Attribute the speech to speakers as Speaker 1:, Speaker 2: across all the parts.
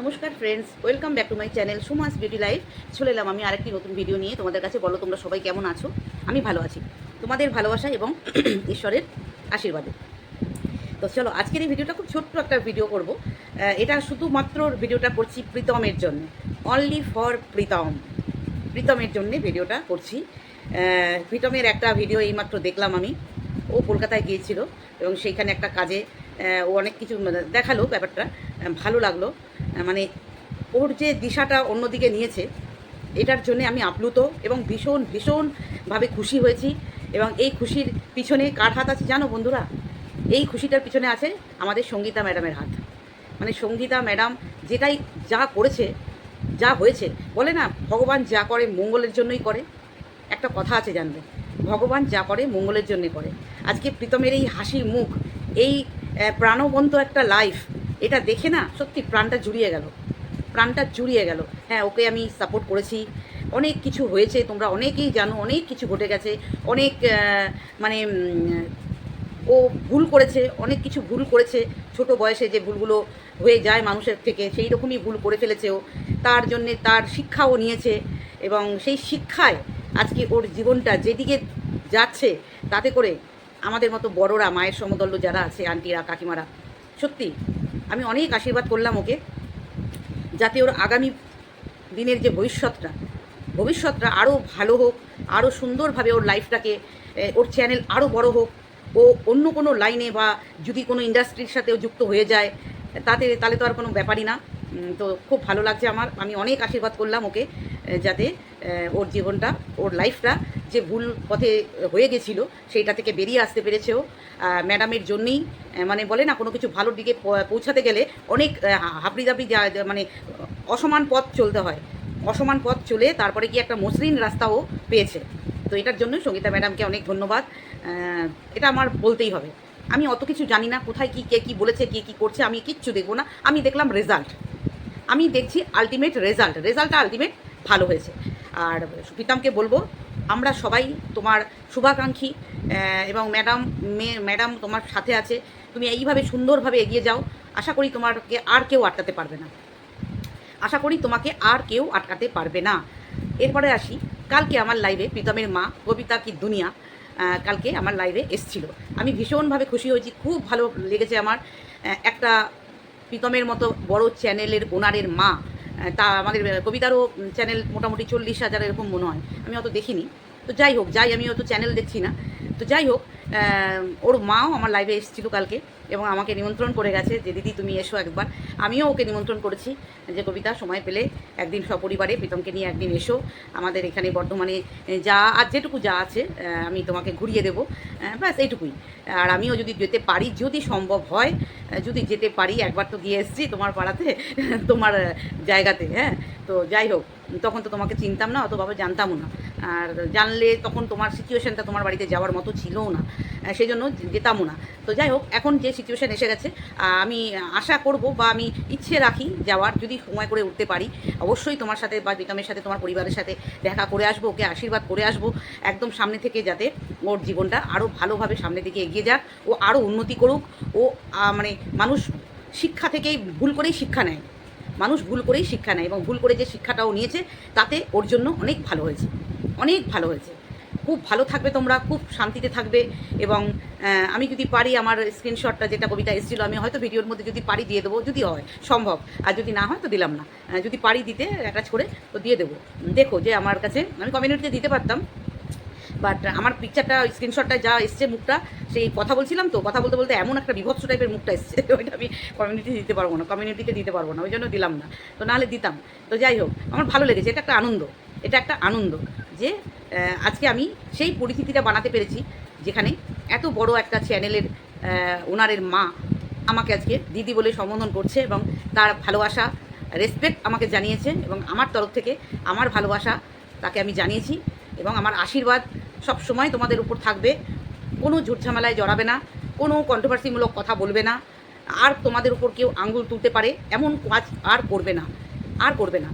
Speaker 1: নমস্কার friends welcome back to my channel Suma's beauty life চলে এলাম আমি আরেকটি নতুন ভিডিও নিয়ে। তোমাদের কাছে বলো, তোমরা সবাই কেমন আছো? আমি ভালো আছি। তোমাদের ভালোবাসা এবং ঈশ্বরের আশীর্বাদে। তো চলো, আজকের এই ভিডিওটা খুব ছোট্ট একটা ভিডিও করব। এটা শুধুমাত্র ভিডিওটা করছি প্রীতমের জন্য। Only for Pritam. প্রীতমের জন্যে ভিডিওটা করছি। প্রীতমের একটা ভিডিও এইমাত্র দেখলাম আমি। ও কলকাতায় গিয়েছিল এবং সেইখানে একটা কাজে ও অনেক কিছু মানে দেখাল ব্যাপারটা। ভালো লাগল। মানে ওর যে দিশাটা অন্যদিকে নিয়েছে, এটার জন্য আমি আপ্লুত এবং ভীষণ ভীষণভাবে খুশি হয়েছি এবং এই খুশির পিছনে কার হাত আছে জানো বন্ধুরা? এই খুশিটার পিছনে আছে আমাদের সঙ্গীতা ম্যাডামের হাত। মানে সঙ্গীতা ম্যাডাম যেটাই যা করেছে, যা হয়েছে, বলে না, ভগবান যা করে মঙ্গলের জন্যই করে। একটা কথা আছে জানবে, ভগবান যা করে মঙ্গলের জন্যে করে। আজকে প্রীতমের এই হাসি মুখ, এই প্রাণবন্ত একটা লাইফ এটা দেখে না সত্যি প্রাণটা জুড়িয়ে গেল। প্রাণটা জুড়িয়ে গেল। হ্যাঁ ওকে আমি সাপোর্ট করেছি। অনেক কিছু হয়েছে, তোমরা অনেকেই জানো, অনেক কিছু ঘটে গেছে। অনেক মানে ও ভুল করেছে, অনেক কিছু ভুল করেছে। ছোট বয়সে যে ভুলগুলো হয়ে যায় মানুষের থেকে, সেই রকমই ভুল করে ফেলেছে ও। তার জন্যে তার শিক্ষাও নিয়েছে এবং সেই শিক্ষায় আজকে ওর জীবনটা যেদিকে যাচ্ছে, তাতে করে আমাদের মতো বড়রা, মায়ের সমদল্য যারা আছে, আন্টিরা, কাকিমারা, সত্যি আমি অনেক আশীর্বাদ করলাম ওকে, যাতে ওর আগামী দিনের যে ভবিষ্যৎটা ভবিষ্যৎটা আরও ভালো হোক আরও সুন্দরভাবে ওর লাইফটাকে ওর চ্যানেল আরও বড় হোক, ও অন্য কোনো লাইনে বা যদি কোনো ইন্ডাস্ট্রির সাথেও যুক্ত হয়ে যায়, তাতে, তাহলে তো আর কোনো ব্যাপারই না। তো খুব ভালো লাগছে আমার। আমি অনেক আশীর্বাদ করলাম ওকে যাতে ওর জীবনটা, ওর লাইফটা যে ভুল পথে হয়ে গেছিল, সেইটা থেকে বেরিয়ে আসতে পেরেছে ও ম্যাডামের জন্যেই মানে বলে না, কোনো কিছু ভালোর দিকে পৌঁছাতে গেলে অনেক হাবড়ি দাবড়ি যা মানে অসমান পথ চলতে হয়। অসমান পথ চলে তারপরে কি একটা মসৃণ রাস্তাও পেয়েছে। তো এটার জন্য সঙ্গীতা ম্যাডামকে অনেক ধন্যবাদ। এটা আমার বলতেই হবে। আমি অত কিছু জানি না কোথায় কি, কে কী বলেছে, কে কী করছে, আমি কিচ্ছু দেখব না। আমি দেখলাম রেজাল্ট আমি দেখছি আলটিমেট রেজাল্ট রেজাল্টটা আলটিমেট ভালো হয়েছে। আর প্রীতমকে বলব, আমরা সবাই তোমার শুভাকাঙ্ক্ষী এবং ম্যাডাম মেয়ে ম্যাডাম তোমার সাথে আছে। তুমি এইভাবে সুন্দরভাবে এগিয়ে যাও। আশা করি তোমাকে আর কেউ আটকাতে পারবে না। আশা করি তোমাকে আর কেউ আটকাতে পারবে না। এরপরে আসি, কালকে আমার লাইভে প্রীতমের মা, কবিতা কি দুনিয়া কালকে আমার লাইভে এসছিল। আমি ভীষণভাবে খুশি হয়েছি, খুব ভালো লেগেছে আমার। একটা প্রীতমের মতো বড় চ্যানেলের ওনারের মা তা আমাদের কবিতারও চ্যানেল মোটামুটি চল্লিশ হাজার এরকম মনে হয়। আমি অত দেখিনি। তো যাই হোক, যাই, আমি অত চ্যানেল দেখছি না। তো যাই হোক ওর মাও আমার লাইভে এসেছিল কালকে এবং আমাকে নিমন্ত্রণ করে গেছে যে, দিদি, তুমি এসো একবার। আমিও ওকে নিমন্ত্রণ করেছি যে, কবিতা, সময় পেলে একদিন সপরিবারে প্রীতমকে নিয়ে একদিন এসো। আমাদের এখানে বর্ধমানে যা আর যেটুকু যা আছে আমি তোমাকে ঘুরিয়ে দেবো। ব্যাস, এইটুকুই। আর আমিও যদি যেতে পারি, যদি সম্ভব হয় যদি যেতে পারি, একবার তো গিয়ে এসেছি তোমার পাড়াতে, তোমার জায়গাতে হ্যাঁ? তো যাই হোক, তখন তো তোমাকে চিনতাম না অতভাবে জানতামও না। আর জানলে তখন তোমার সিচুয়েশনটা তোমার বাড়িতে যাওয়ার মতো ছিলও না সেই জন্য যেতামও না। তো যাই হোক, এখন যে সিচুয়েশন এসে গেছে আমি আশা করব বা আমি ইচ্ছে রাখি যাওয়ার, যদি সময় করে উঠতে পারি, অবশ্যই তোমার সাথে বা বিকামের সাথে, তোমার পরিবারের সাথে দেখা করে আসব, ওকে আশীর্বাদ করে আসব, একদম সামনে থেকে যাতে ওর জীবনটা আরও ভালোভাবে সামনের দিকে এগিয়ে যাক, ও আরও উন্নতি করুক, ও মানে মানুষ শিক্ষা থেকেই ভুল করেই শিক্ষা নেয়। মানুষ ভুল করেই শিক্ষা নেয় এবং ভুল করে যে শিক্ষাটাও নিয়েছে, তাতে ওর জন্য অনেক ভালো হয়েছে, অনেক ভালো হয়েছে। খুব ভালো থাকবে তোমরা, খুব শান্তিতে থাকবে এবং আমি যদি পারি আমার স্ক্রিনশটটা যেটা কবিতা এসেছিল, আমি হয়তো ভিডিওর মধ্যে যদি পারি দিয়ে দেবো, যদি হয়, সম্ভব। আর যদি না হয় তো দিলাম না। যদি পারি দিতে অ্যাটাচ করে তো দিয়ে দেবো। দেখো যে আমার কাছে, আমি কমিউনিটিতে দিতে পারতাম বাট আমার পিকচারটা স্ক্রিনশটটা যা এসছে মুখটা, সেই কথা বলছিলাম তো, কথা বলতে বলতে এমন একটা বিভৎস টাইপের মুখটা এসছে, ওইটা আমি কমিউনিটিতে দিতে পারব না কমিউনিটিতে দিতে পারব না, ওই জন্য দিলাম না। তো নাহলে দিতাম। তো যাই হোক, আমার ভালো লেগেছে, এটা একটা আনন্দ, এটা একটা আনন্দ যে আজকে আমি সেই পরিস্থিতিটা বানাতে পেরেছি, যেখানে এত বড় একটা চ্যানেলের ওনারের মা আমাকে আজকে দিদি বলে সম্বোধন করছে এবং তার ভালোবাসা রেসপেক্ট আমাকে জানিয়েছে এবং আমার তরফ থেকে আমার ভালোবাসা তাকে আমি জানিয়েছি এবং আমার আশীর্বাদ সব সময় তোমাদের উপর থাকবে। কোনো ঝুটঝামেলায় জড়াবে না, কোনো কন্ট্রোভার্সিমূলক কথা বলবে না, আর তোমাদের উপর কেউ আঙ্গুল তুলতে পারে, এমন কাজ আর করবে না, আর করবে না।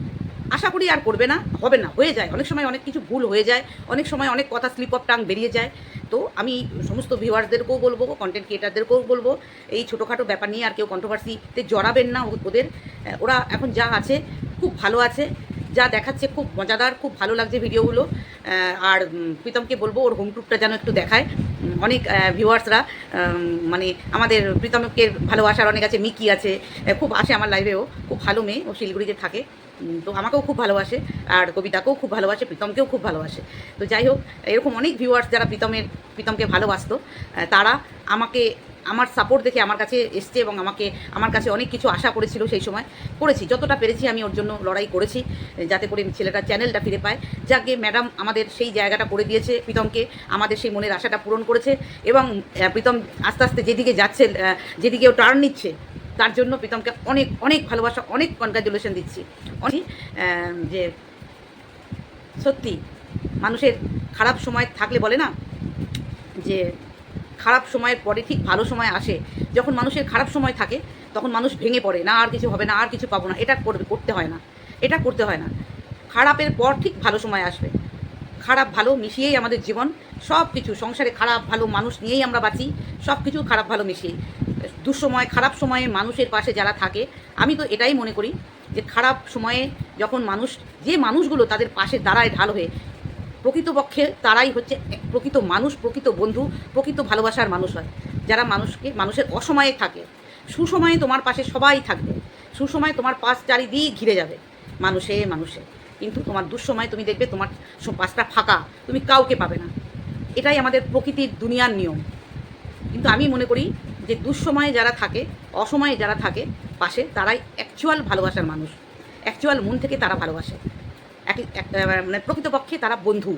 Speaker 1: আশা করি আর করবে না, হবে না, হয়ে যায়। অনেক সময় অনেক কিছু ভুল হয়ে যায়, অনেক সময় অনেক কথা স্লিপ অফ টাং বেরিয়ে যায়। তো আমি সমস্ত ভিউয়ার্সদেরকেও বলব কন্টেন্ট ক্রিয়েটারদেরকেও বলব, এই ছোটোখাটো ব্যাপার নিয়ে আর কেউ কন্ট্রোভার্সিতে জড়াবেন না ওদের। ওরা এখন যা আছে, খুব ভালো আছে। যা দেখাচ্ছে খুব মজাদার, খুব ভালো লাগছে ভিডিওগুলো আর প্রীতমকে বলব, ওর হোম ট্যুরটা যেন একটু দেখায়। অনেক ভিউয়ার্সরা মানে আমাদের প্রীতমকে ভালোবাসার অনেক আছে, মিকি আছে খুব আসে আমার লাইভেও খুব ভালো মেয়ে, ও শিলিগুড়িতে থাকে। তো আমাকেও খুব ভালোবাসে, আর কবিতাকেও খুব ভালোবাসে, প্রীতমকেও খুব ভালোবাসে। তো যাই হোক, এরকম অনেক ভিউয়ার্স যারা প্রীতমের, প্রীতমকে ভালোবাসতো তারা আমাকে আমার সাপোর্ট দেখে আমার কাছে এসছে এবং আমাকে, আমার কাছে অনেক কিছু আশা করেছিল সেই সময়। করেছি, যতটা পেরেছি আমি ওর জন্য লড়াই করেছি, যাতে করে ছেলেটা চ্যানেলটা ফিরে পায়। যাকে ম্যাডাম আমাদের সেই জায়গাটা করে দিয়েছে, প্রীতমকে, আমাদের সেই মনের আশাটা পূরণ করেছে এবং প্রীতম আস্তে আস্তে যেদিকে যাচ্ছে যেদিকে ও টার্ন নিচ্ছে, তার জন্য প্রীতমকে অনেক অনেক ভালোবাসা, অনেক কনগ্রাচুলেশন দিচ্ছি। অনেক যে সত্যি মানুষের খারাপ সময় থাকলে বলে না? যে খারাপ সময়ের পরে ঠিক ভালো সময় আসে, যখন মানুষের খারাপ সময় থাকে, তখন মানুষ ভেঙে পড়ে, না আর কিছু হবে, না আর কিছু পাবো না, এটা করবে করতে হয় না, এটা করতে হয় না। খারাপের পর ঠিক ভালো সময় আসবে। খারাপ ভালো মিশিয়েই আমাদের জীবন সব কিছু সংসারে খারাপ ভালো মানুষ নিয়েই আমরা বাঁচি সব কিছু খারাপ ভালো মিশিয়ে। দুঃসময়, খারাপ সময়ে মানুষের পাশে যারা থাকে, আমি তো এটাই মনে করি যে খারাপ সময়ে যখন মানুষ, যে মানুষগুলো তাদের পাশে দাঁড়ায় ঢাল হয়ে প্রকৃতপক্ষে তারাই হচ্ছে প্রকৃত মানুষ, প্রকৃত বন্ধু, প্রকৃত ভালোবাসার মানুষ হয়। যারা মানুষকে, মানুষের অসময়ে থাকে, সুসময়ে তোমার পাশে সবাই থাকবে, সুসময়ে তোমার পাশ চারিদিক ঘিরে যাবে, মানুষে মানুষে। কিন্তু তোমার দুঃসময় তুমি দেখবে তোমার পাশটা ফাঁকা, তুমি কাউকে পাবে না। এটাই আমাদের প্রকৃতির দুনিয়ার নিয়ম। কিন্তু আমি মনে করি যে দুঃসময়ে যারা থাকে, অসময়ে যারা থাকে পাশে, তারাই অ্যাকচুয়াল ভালোবাসার মানুষ। অ্যাকচুয়াল মন থেকে তারা ভালোবাসে। মানে প্রকৃতপক্ষে তারা বন্ধু।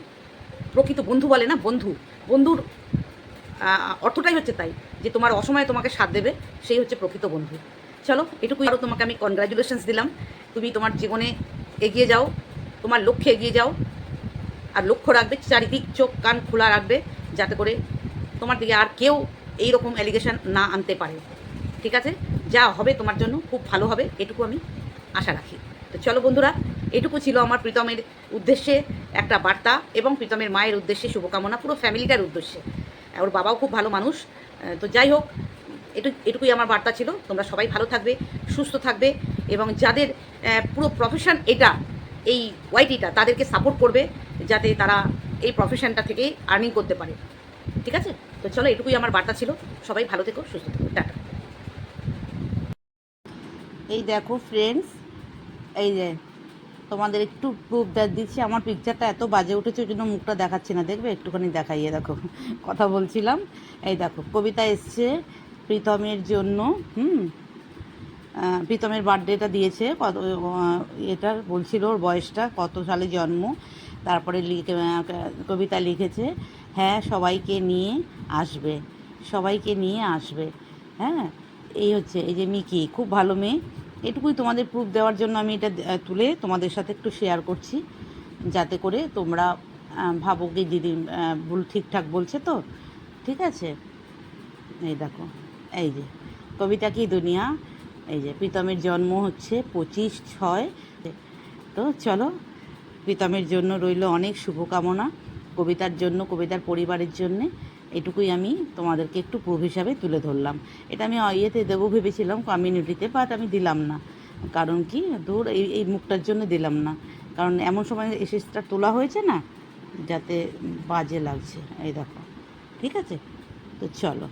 Speaker 1: প্রকৃত বন্ধু বলে না, বন্ধু। বন্ধুর অর্থটাই হচ্ছে তাই, যে তোমার অসময়ে তোমাকে সাথ দেবে, সেই হচ্ছে প্রকৃত বন্ধু। চলো, এটুকুই আরও তোমাকে আমি কনগ্রাচুলেশনস দিলাম। তুমি তোমার জীবনে এগিয়ে যাও, তোমার লক্ষ্যে এগিয়ে যাও, আর লক্ষ্য রাখবে, চারিদিক চোখ কান খোলা রাখবে, যাতে করে তোমার দিকে আর কেউ এই রকম অ্যালিগেশন না আনতে পারে। ঠিক আছে? যা হবে তোমার জন্য, খুব ভালো হবে, এটুকু আমি আশা রাখি। তো চলো বন্ধুরা এটুকু ছিল আমার প্রীতমের উদ্দেশ্যে একটা বার্তা এবং প্রীতমের মায়ের উদ্দেশ্যে শুভকামনা, পুরো ফ্যামিলিটার উদ্দেশ্যে। ওর বাবাও খুব ভালো মানুষ। তো যাই হোক, এটু, এটুকুই আমার বার্তা ছিল। তোমরা সবাই ভালো থাকবে, সুস্থ থাকবে এবং যাদের পুরো প্রফেশন এটা, এই ওয়াইটিটা তাদেরকে সাপোর্ট করবে যাতে তারা এই প্রফেশনটা থেকে আর্নিং করতে পারে। ঠিক আছে? তো চলো, এটুকুই আমার বার্তা ছিল। সবাই ভালো থেকো, সুস্থ থেকো। টাটা। এই দেখো ফ্রেন্ডস এই যে তোমাদের একটু প্রুফ দিচ্ছি, আমার পিকচারটা এত বাজে উঠেছে, ওই জন্য মুখটা দেখাচ্ছি না, দেখবে? একটুখানি দেখাইয়ে দেখো, কথা বলছিলাম। এই দেখো, কবিতা এসছে প্রীতমের জন্য, হুম? প্রীতমের বার্থডেটা দিয়েছে, কত এটার বলছিল ওর বয়সটা, কত সালে জন্ম? তারপরে লিখে কবিতা লিখেছে হ্যাঁ সবাইকে নিয়ে আসবে, সবাইকে নিয়ে আসবে। হ্যাঁ? এই হচ্ছে, এই যে মিকি, খুব ভালো মেয়ে। এটুকুই তোমাদের প্রুফ দেওয়ার জন্য আমি এটা তুলে তোমাদের সাথে একটু শেয়ার করছি, যাতে করে তোমরা ভাবো কি দিদি ভুল ঠিকঠাক বলছে তো, ঠিক আছে? এই দেখো, এই যে, কবিতা কি দুনিয়া? এই যে, প্রীতমের জন্ম হচ্ছে পঁচিশ ছয়, তো চলো, প্রীতমের জন্য রইল অনেক শুভকামনা, কবিতার জন্য, কবিতার পরিবারের জন্যে। এটুকুই আমি তোমাদেরকে একটু প্রুফ হিসাবে তুলে ধরলাম। এটা আমি ইয়েতে দেবো ভেবেছিলাম কমিউনিটিতে বাট আমি দিলাম না। কারণ কি? ধর, এই এই মুখটার জন্য দিলাম না। কারণ এমন সময় এসেসটা তোলা হয়েছে না? যাতে বাজে লাগছে। এই দেখো। ঠিক আছে? তো চলো।